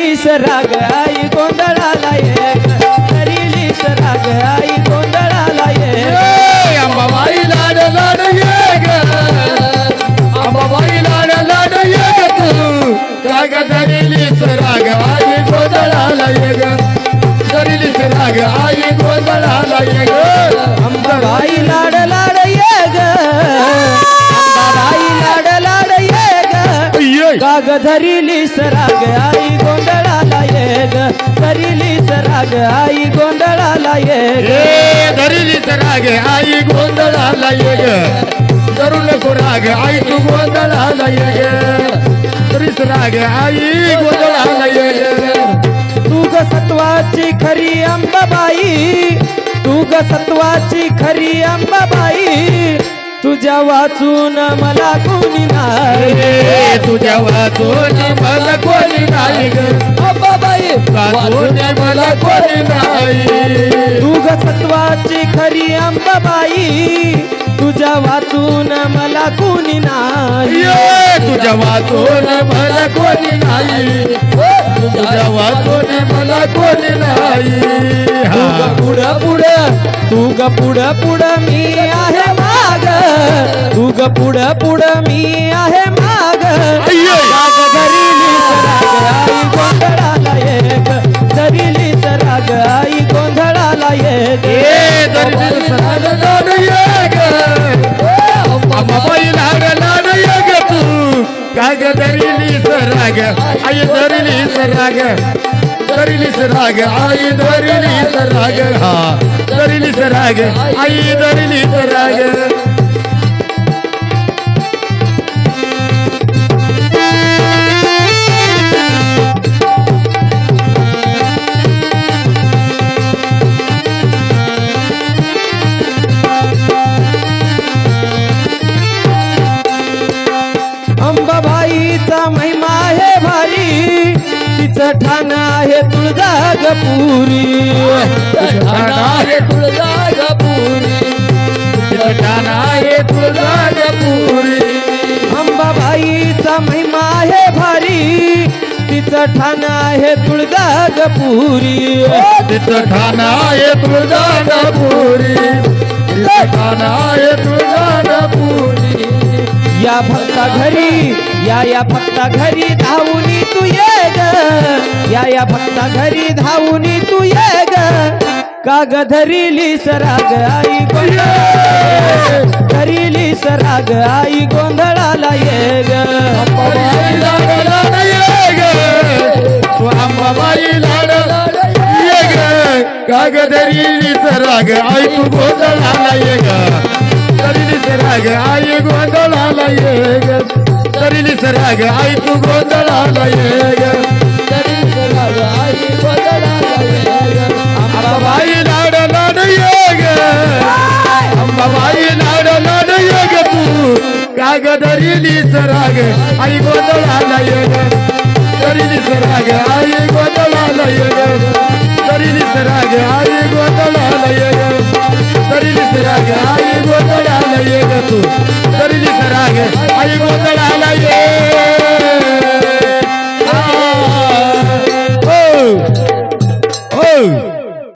धरिलीस राग आई गोंधळाला ये. धरिलीस राग आई गोंधळाला ये. अंबाबाई लाड लाड ये ग अंबाबाई लाड लाड ये ग तू राग धरिलीस राग आई गोंधळाला ये ग धरिलीस राग आई गोंधळाला ये ग अंबाबाई लाड लाड ये ग अंबाबाई लाड लाड ये ग. काग धरिलीस राग आई गोंधळाला ये ग धरिलीस राग आई गोंधळाला ये ग राग आई गोंधळाला ये ग धरू नको राग आई तू गोंधळाला ये ग धरीस राग आई गोंधळाला ये ग तू ग सत्वाची खरी अंबाबाई. तू ग सत्वाची खरी अंबाबाई. तुझ्या वाचून मला कोणी नाही. तुझ्या वाचून मला कोणी नाही वाचून मला कोणी नाही. तू सत्वाची खरी अंबाबाई तुझ्या वाचून मला कोणी नाही. ये, तुझ्या वाचून मला कोणी नाही. तुझ्या वाचून मला कोणी नाही. हा. पुढं पुढं तू ग पुढं पुढं मी आहे माग. तू ग पुढं पुढं मी आहे राग ग सराग आई धरिलीस सराग. धरिलीस सराग आई धरिलीस सराग. हा धरिलीस सराग आई धरिलीस सराग. अंबाबाईचा महिमा आहे भारी तिचं ठाण आहे तुळजागपुरी ठाणा आहे तुळजागपुरी ठाणा आहे तुळजागपुरी अंबाबाईचा महिमा आहे भारी तिचं ठाण आहे तुळजागपुरी तिथं ठाणा आहे तुळजागपुरी तिथं ठाणा आहे तुळजागपुरी या भक्ता घरी या या भक्ता घरी धावूनी तू ये ग या या भक्ता घरी धावूनी तू ये ग काग धरिली सराग आई गोंधळ. धरिली सराग आई गोंधळाला ये ग अंबाबाई लाड ये ग तू सराग आई तू गोंधळाला ये ग दरिली सराग आई गोंधळाला ये ग। दरिली सराग आई तू गोंधळाला ये ग। दरिली सराग आई गोंधळाला ये ग। अंबाबाई लाड लाड ये ग। अंबाबाई लाड लाड ये ग तू। कागदरी सराग आई गोंधळाला ये ग। दरिली सराग तू. तरी राग